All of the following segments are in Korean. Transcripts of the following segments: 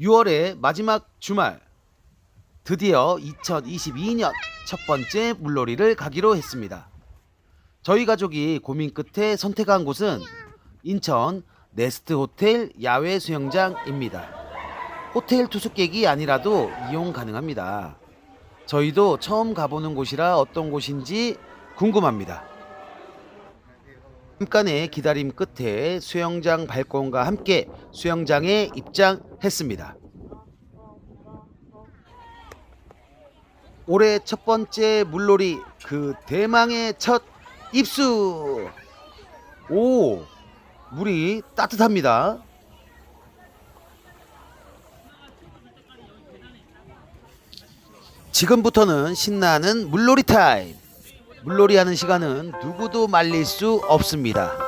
6월의 마지막 주말 드디어 2022년 첫 번째 물놀이를 가기로 했습니다. 저희 가족이 고민 끝에 선택한 곳은 인천 네스트 호텔 야외 수영장입니다. 호텔 투숙객이 아니라도 이용 가능합니다. 저희도 처음 가보는 곳이라 어떤 곳인지 궁금합니다. 잠깐의 기다림 끝에 수영장 발권과 함께 수영장에 입장했습니다. 올해 첫 번째 물놀이 그 대망의 첫 입수. 오, 물이 따뜻합니다. 지금부터는 신나는 물놀이 타임. 물놀이 하는 시간은 누구도 말릴 수 없습니다.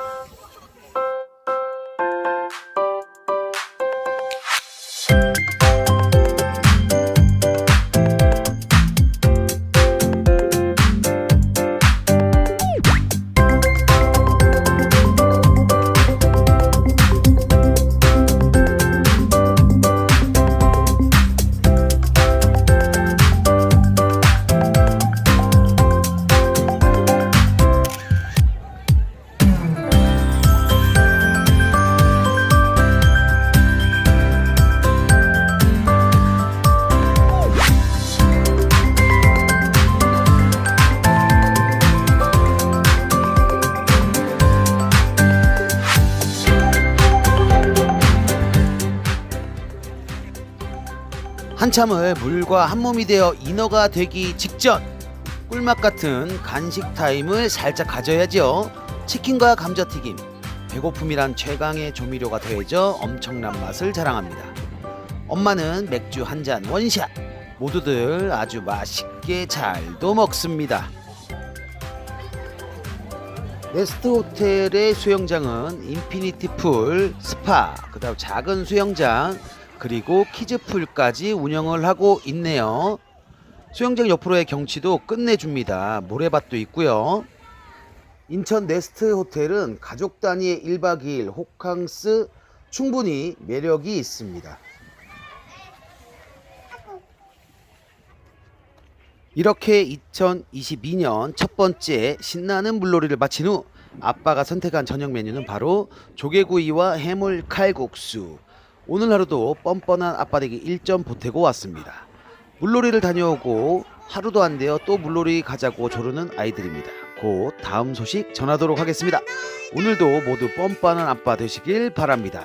한참을 물과 한 몸이 되어 인어가 되기 직전 꿀맛 같은 간식 타임을 살짝 가져야죠. 치킨과 감자튀김, 배고픔이란 최강의 조미료가 더해져 엄청난 맛을 자랑합니다. 엄마는 맥주 한 잔 원샷, 모두들 아주 맛있게 잘도 먹습니다. 네스트 호텔의 수영장은 인피니티 풀, 스파, 그다음 작은 수영장, 그리고 키즈풀까지 운영을 하고 있네요. 수영장 옆으로의 경치도 끝내줍니다. 모래밭도 있고요. 인천 네스트 호텔은 가족 단위의 1박 2일 호캉스 충분히 매력이 있습니다. 이렇게 2022년 첫 번째 신나는 물놀이를 마친 후 아빠가 선택한 저녁 메뉴는 바로 조개구이와 해물 칼국수. 오늘 하루도 뻔뻔한 아빠 되기 1점 보태고 왔습니다. 물놀이를 다녀오고 하루도 안 되어 또 물놀이 가자고 조르는 아이들입니다. 곧 다음 소식 전하도록 하겠습니다. 오늘도 모두 뻔뻔한 아빠 되시길 바랍니다.